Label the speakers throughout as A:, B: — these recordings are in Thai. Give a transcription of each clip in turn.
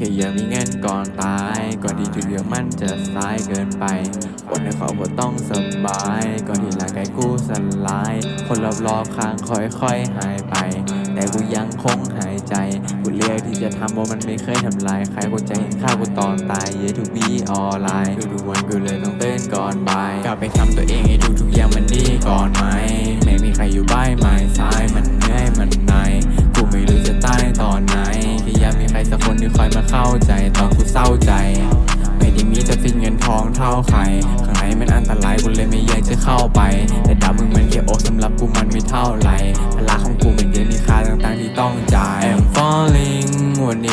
A: แค่อยากมีเงินก่อนตาย ก่อนที่จุดเลือกมันจะสายเกินไป คนในครอบครัวต้องสบาย ก่อนที่ร่างกายกูสลาย คนรอบๆข้างค่อยๆหายไป แต่กูยังคงหายใจ กูเลือกที่จะทำว่ามันไม่เคยทำลายใครกูใจเห็นค่ากูตอนตายเยทุกวีออนไลน์ทุกวันกูเลยต้องตื่นก่อนบ่ายกลับไปทำตัวเองให้ทุกๆอย่างมันดีก่อนไหม รสักคนที่คอยมาเข้าใจตอนกูเศร้าใจ ไม่ได้มีจะสิ้นเงินทองเท่าใครข้างในมันอันตรายกูเลยไม่อยากจะเข้าไป แต่ดาวมึงมันแค่โอสำหรับกูมันไม่เท่าไรพละของกู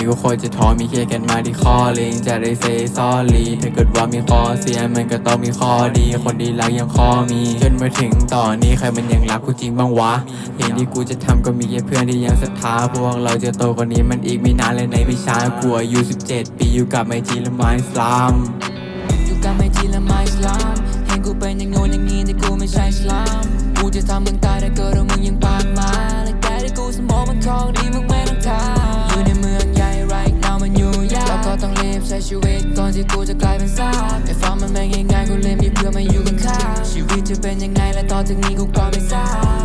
A: กูโคตรจะท้อมีแค่กันมาที่คอลิงจะได้ say sorry ถ้าเกิดว่ามีข้อเสียมันก็ต้องมีข้อดี คนดีรักยังข้อมี จนมาถึงตอนนี้ใครมันยังรักกูจริงบ้างวะเพลงที่กูจะทำก็มีแค่เพื่อนที่ยังศรัทธาพวกเราจะโตกว่านี้มันอีกไม่นานเลยในไม่ช้ากูอายุ17 ปีอยู่กับไมจีและไมสลาม
B: อยู่กันไม่ทีละไมสลามเห็นกูเป็นอย่างงูนอย่างงี้แต่กูไม่ใช่สลามกูจะทำมึงตายแต่เกิดว่ามึงยังไป ใช้ชีวิตก่อนที่กูจะกลายเป็นซากไอ้ฟังมันไม่ง่ายๆกูเลยมีเพื่อนมาอยู่ข้างๆชีวิตจะเป็นยังไงและต่อจากนี้กูก็ไม่ทราบ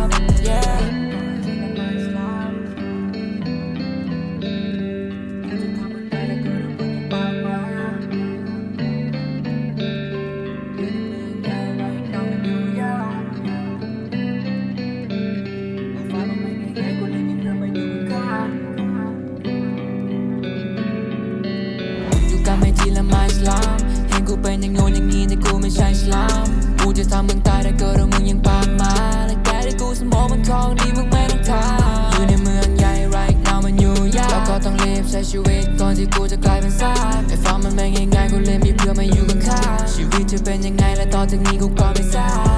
B: ทีละไม้สลามเห็นกูเป็นอย่างโน้นอย่างนี้แต่กูไม่ใช่สลามกูจะทำมึงตายแต่เกิดว่ามึงยังปากหมาและแกได้กูสมองมันของดีมึงไม่ต้องทำอยู่ในเมืองใหญ่ right now มันอยู่ยากแล้วก็ต้องรีบใช้ชีวิตก่อนที่กูจะกลายเป็นซากไอ้ฟังมันไม่ง่ายๆกูเลยมีเพื่อนมาอยู่ข้างๆชีวิตจะเป็นยังไงและต่อจากนี้กูก็ไม่ทราบ